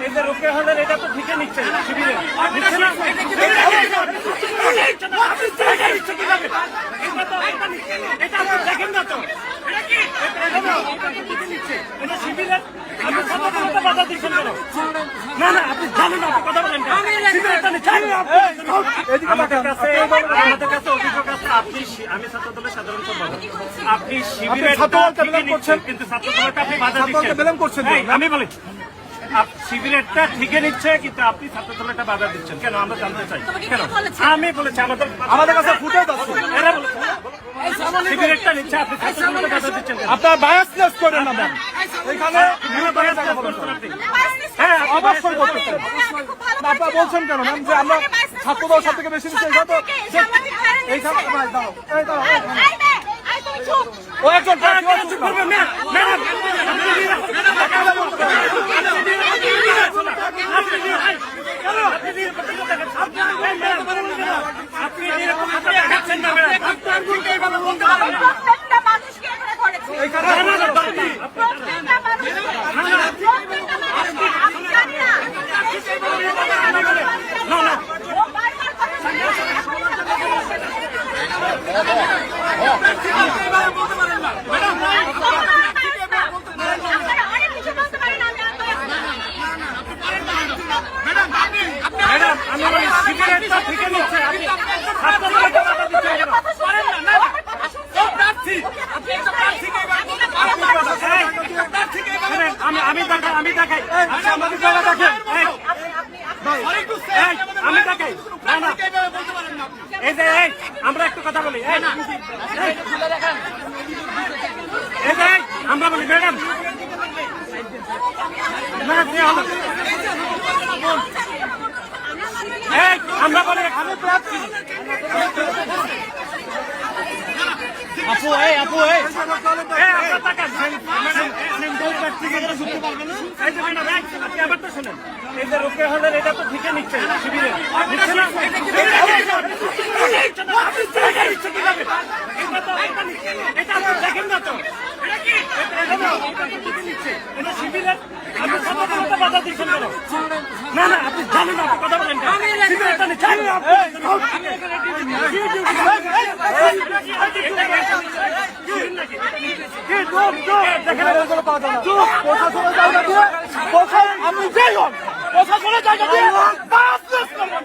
এই যে এটা তো ঠিকই নিচ্ছে শিবিরে না এটা তো- না। আপনি দেখেন না তো এটা শিবিরের আপনি ছাত্রদেরকে বাধা দিচ্ছেন কেন? না না আপনি জানেন না কথা বলেন কেন? শিবিরেরটা নিচ্ছে। আমাদের কাছে আমাদের কাছে অভিযোগ আছে আপনি আমি ছাত্র দলের সাধারণ সম্পাদক আপনি শিবিরের ছাত্রদলকে blame করছেন। কিন্তু ছাত্র দলটা আপনি বাধা দিচ্ছেন blame করছেন তো, এই, আমি বলি শিবিরেরটা ঠিকই নিচ্ছে কিন্তু আপনি ছাত্র দলটা বাধা দিচ্ছেন। কেন? আমরা জানতে চাই। কেন? আমি বলেছি আমাদের আমাদের কাছে ফুটেজ আছে। এরা বলেছে শিবিরেরটা নিচ্ছে আপনি ছাত্র দলটা বাধা দিচ্ছেন আপনার বায়াসনেস করেন না এখানে আমি করছেন আপনি। হ্যাঁ অবশ্যই করতেছেন আপনারা বলছেন। কেন ম্যাম যে আমরা ছাত্রদল সব থেকে বেশি নিচ্ছি এটা তো এইখানে এই ও একজন প্রার্থী, ও চুপ করবে। ম্যাডাম, ম্যাডাম, আপনি এরকম আপনি দেখাচ্ছেন না ম্যাডাম প্রত্যেকটা মানুষকে এখানে ধরেছে এইখানে প্রত্যেকটা মানুষকে প্রত্যেকটা মানুষকে আমি জানি না না না ও বারবার কথা আপনারা অনেক কিছু বলতে পারেন আমি ম্যাডাম আমি সিগারেটটা আপনি ছাত্র দলটা বাধা দিচ্ছেন কেন পারেন না না প্রার্থী আপনি একটা প্রার্থীকে এবার বলতে পারেন শুনেন, আমি আমি দেখাই। আমি দেখাই। আচ্ছা আমাদের জায়গা দেখেন। আমি দেখাই। না না। এই যে এই আমরা একটু কথা বলি। এই, এই, এই যে আমরা বলি ম্যাডাম। কি হলো? এই আমরা বলি আমি প্রার্থী আপু এই আপু এই এই, আপনারা তাকান। ম্যাডাম, এই, প্রার্থীকে এটা শুনতে পারবে না? এই যে ম্যাডাম, এই, আপনি আবার তো শোনেন। এই যে রোকে হলেন, এটা তো ঠিকই নিচ্ছে শিবিরে নিচ্ছে না? এটা আপনি দেখেন না তো এটা শিবিরের আপনি ছাত্রদেরকে বাধা দিচ্ছেন কেন? না না আপনি জানেন না কথা বলেন আপনি যেই হন প্রশাসনের জায়গা দিয়ে বায়াসনেস করবেন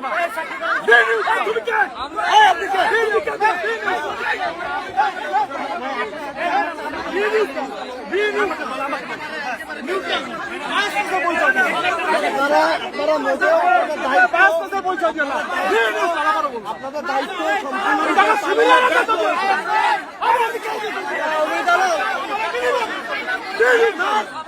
Yeah, yeah, yeah.